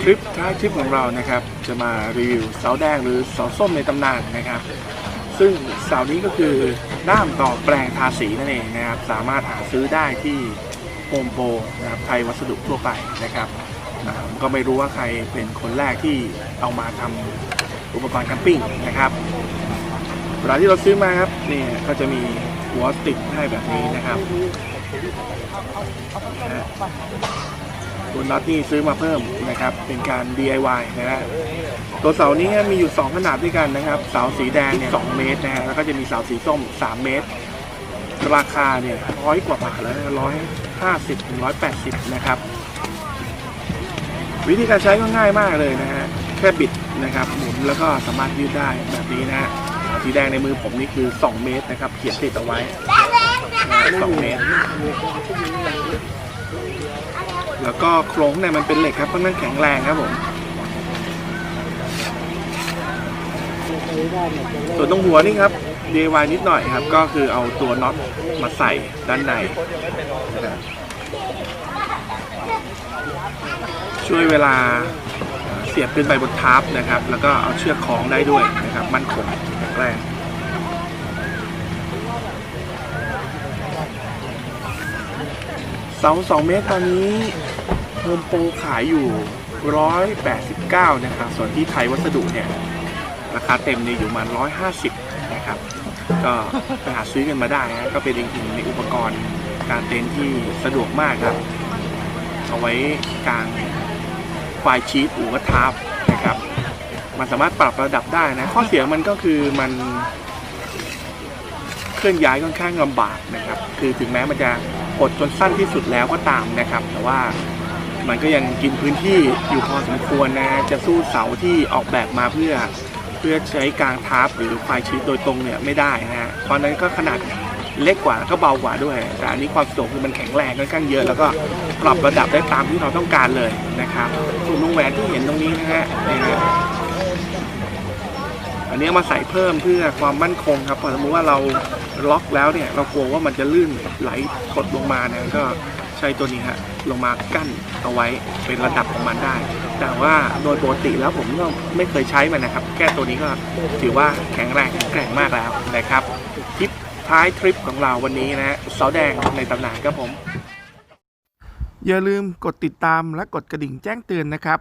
คลิปท้ายคลิปของเรานะครับ จะมารีวิวเสาแดงหรือเสาส้มในตำนานนะครับ ซึ่งเสานี้ก็คือด้ามต่อแปลงทาสีนั่นเองนะครับ สามารถหาซื้อได้ที่โฮมโปรนะครับไทยวัสดุทั่วไปนะครับก็ไม่รู้ว่าใครเป็นคนแรกที่เอามาทำอุปกรณ์แคมปิ้งนะครับเวลาที่เราซื้อมาครับนี่ก็จะมีหัวติดให้แบบนี้นะครับ ตัวน็อตนี่ซื้อมาเพิ่มนะครับ เป็นการ DIY นะฮะตัวเสานี้มีอยู่ 2 ขนาดด้วยกันนะครับ เสาสีแดงเนี่ย2เมตรนะฮะแล้วก็จะมีเสาสีส้ม 3 เมตร ราคาเนี่ยร้อยกว่าบาทแล้วร้อยห้าสิบถึงร้อยแปดสิบนะครับ วิธีการใช้ก็ง่ายมากเลยนะฮะแค่บิดนะครับหมุนแล้วก็สามารถยืดได้แบบนี้นะฮะสีแดงในมือผมนี่คือ 2 เมตรนะครับ เขียนติดเอาไว้สองเมตร แล้วก็โครงเนี่ยมันเป็นเหล็กครับค่อนข้างแข็งแรงครับผมส่วนตรงหัวนี่ครับ DIY นิดหน่อยครับ ก็คือเอาตัวน็อตมาใส่ด้านในช่วยเวลาเสียบขึ้นไปบนทาร์ปนะครับ แล้วก็เอาเชือกคล้องได้ด้วยนะครับ มั่นคงแข็งแรง เสาสองเมตรตอนนี้โฮมโปรขายอยู่ 189 นะครับ ส่วนที่ไทยวัสดุเนี่ย ราคาเต็มเนี่ยอยู่ประมาณ150 นะครับ ก็ไปหาซื้อกันมาได้นะก็เป็นอีกหนึ่งในอุปกรณ์การเต้นที่สะดวกมากครับ เอาไว้กลางควายชีตหรือว่าทาร์ปนะครับ มันสามารถปรับระดับได้นะ ข้อเสียมันก็คือมันเคลื่อนย้ายค่อนข้างลำบากนะครับ คือถึงแม้มันจะ กดจนสั้นที่สุดแล้วก็ตามนะครับ แต่ว่ามันก็ยังกินพื้นที่อยู่พอสมควรนะจะสู้เสาที่ออกแบบมาเพื่อเพื่อใช้กลางทาร์ปหรือควายชีตโดยตรงเนี่ยไม่ได้นะฮะเพราะนั้นก็ขนาดเล็กกว่าก็เบากว่าด้วย แต่อันนี้ความสะดวกคือมันแข็งแรงค่อนข้างเยอะ แล้วก็ปรับระดับได้ตามที่เราต้องการเลยนะครับส่วนวงแหวนที่เห็นตรงนี้นะฮะ อันนี้มาใส่เพิ่มเพื่อความมั่นคงครับพอสมมติว่าเราล็อกแล้วเนี่ย เรากลัวว่ามันจะลื่นไหลกดลงมาเนี่ยก็ใช้ตัวนี้ฮะลงมากั้นเอาไว้เป็นระดับของมันได้ แต่ว่าโดยปกติแล้วผมก็ไม่เคยใช้มันนะครับ แค่ตัวนี้ก็ถือว่าแข็งแรงแข็งแกร่งมากแล้วนะครับทริปท้ายทริปของเราวันนี้นะฮะเสาแดงในตำนานครับผม อย่าลืมกดติดตามและกดกระดิ่งแจ้งเตือนนะครับ